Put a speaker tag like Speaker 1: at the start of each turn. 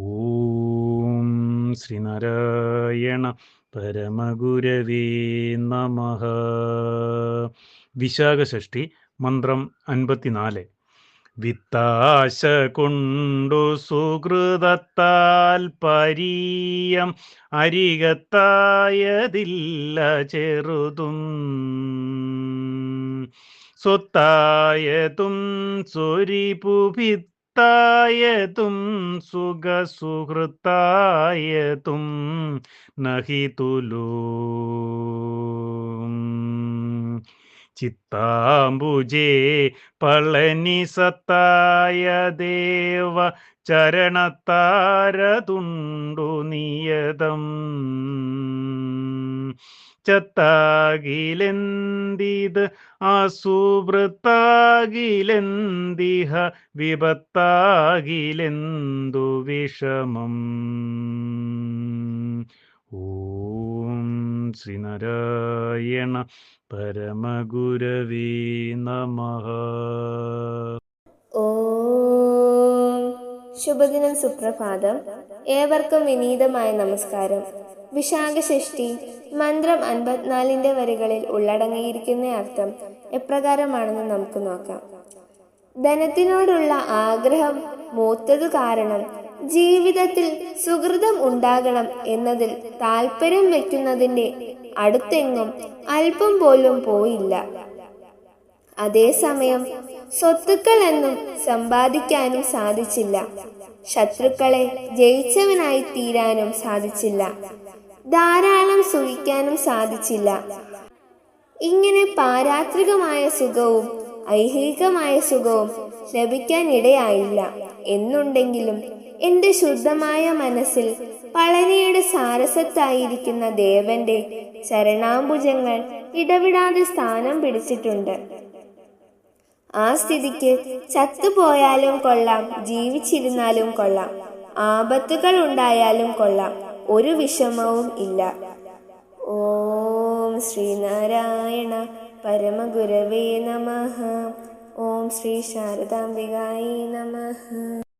Speaker 1: ഓം ശ്രീനാരായണ പരമഗുരവേ നമ വിശാഖഷ്ഠി മന്ത്രം അൻപത്തിനാല്। വിത്താശ കൊണ്ടു സുഹൃതത്താൽ പരീയം അരികത്തായതില്ല ചെറുതും സ്വത്തായതും സ്വരിപുഭിത്ത ും സുഖസുഹൃത്തായതും നഹി തുലൂ. ചിത്താംബുജേ പളനി സത്തായ ദേവ ചരണത്താരതുണ്ടു നിയതം. ചത്താകിലെന്തിത് അസുവൃത്താകിലെന്തിഹ? വിപത്താകിലെന്തു വിഷമം? ഓം ശ്രീനാരായണ പരമഗുരവേ നമ.
Speaker 2: ശുഭദിനം സുപ്രഭാതം. ഏവർക്കും വിനീതമായ നമസ്കാരം. വിശാഖഷഷ്ടി മന്ത്രം അൻപത്തിനാലിന്റെ വരികളിൽ ഉള്ളടങ്ങിയിരിക്കുന്ന അർത്ഥം എപ്രകാരമാണെന്ന് നമുക്ക് നോക്കാം. ധനത്തിനോടുള്ള ആഗ്രഹം മൂത്തത് കാരണം ജീവിതത്തിൽ സുഹൃതം ഉണ്ടാകണം എന്നതിൽ താല്പര്യം വെക്കുന്നതിന്റെ അടുത്തെങ്ങും അല്പം പോലും പോയില്ല. അതേസമയം സ്വത്തുക്കൾ എന്നും സമ്പാദിക്കാനും സാധിച്ചില്ല. ശത്രുക്കളെ ജയിച്ചവനായി തീരാനും സാധിച്ചില്ല. ധാരാളം സുഖിക്കാനും സാധിച്ചില്ല. ഇങ്ങനെ പാരാത്രികമായ സുഖവും ഐഹികമായ സുഖവും ലഭിക്കാനിടയായില്ല. എന്നുണ്ടെങ്കിലും എന്റെ ശുദ്ധമായ മനസ്സിൽ പളനിയുടെ സാരസത്തായിരിക്കുന്ന ദേവന്റെ ചരണാംബുജങ്ങൾ ഇടവിടാതെ സ്ഥാനം പിടിച്ചിട്ടുണ്ട്. ആ സ്ഥിതിക്ക് ചത്തുപോയാലും കൊള്ളാം ജീവിച്ചിരുന്നാലും കൊള്ളാം ആപത്തുകൾ ഉണ്ടായാലും കൊള്ളാം ഒരു വിഷമവും ഇല്ല. ഓം ശ്രീനാരായണ പരമഗുരവേ നമ. ഓം ശ്രീ ശാരദാംബികായി നമ.